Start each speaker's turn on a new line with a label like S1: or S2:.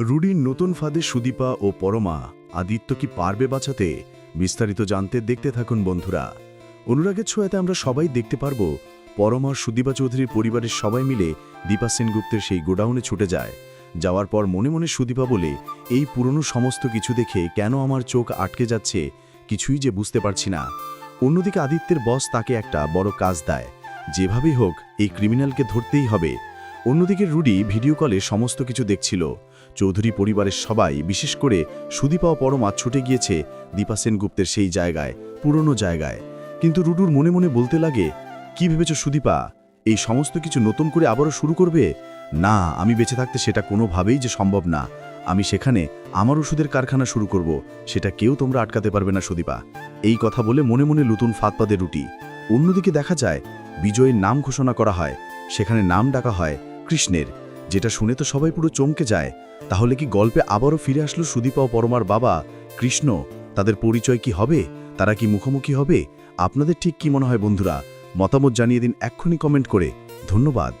S1: রুডির নতুন ফাঁদে সুদীপা ও পরমা আদিত্য কি পারবে বাঁচাতে, বিস্তারিত জানতে দেখতে থাকুন বন্ধুরা। অনুরাগের ছোঁয়াতে আমরা সবাই দেখতে পারব, পরমা সুদীপা চৌধুরীর পরিবারের সবাই মিলে দীপা সেনগুপ্তের সেই গোডাউনে ছুটে যায়। যাওয়ার পর মনে মনে সুদীপা বলে, এই পুরনো সমস্ত কিছু দেখে কেন আমার চোখ আটকে যাচ্ছে? কিছুই যে বুঝতে পারছি না। অন্যদিকে আদিত্যের বস তাকে একটা বড় কাজ দেয়। যেভাবেই হোক, এই ক্রিমিনালকে ধরতেই হবে। অন্যদিকে রুডি ভিডিও কলে সমস্ত কিছু দেখছিল। চৌধুরী পরিবারের সবাই, বিশেষ করে সুদীপা ও পরমা, ছুটে গিয়েছে দীপা সেনগুপ্তের সেই জায়গায়, পুরনো জায়গায়। কিন্তু রুডুর মনে মনে বলতে লাগে, কি ভেবেছ সুদীপা? এই সমস্ত কিছু নতুন করে আবারও শুরু করবে? না, আমি বেঁচে থাকতে সেটা কোনোভাবেই যে সম্ভব না। আমি সেখানে আমার ওষুধের কারখানা শুরু করব, সেটা কেউ তোমরা আটকাতে পারবে না সুদীপা। এই কথা বলে মনে মনে নতুন ফাঁদপাদে রুটি। অন্যদিকে দেখা যায়, বিজয়ের নাম ঘোষণা করা হয়। সেখানে নাম ডাকা হয় কৃষ্ণের, যেটা শুনে তো সবাই পুরো চমকে যায়। তাহলে কি গল্পে আবারও ফিরে আসলো সুদীপা ও পরমার বাবা? কৃষ্ণ, তাদের পরিচয় কি হবে? তারা কি মুখোমুখি হবে? আপনাদের ঠিক কি মনে হয় বন্ধুরা? মতামত জানিয়ে দিন এক্ষুনি কমেন্ট করে। ধন্যবাদ।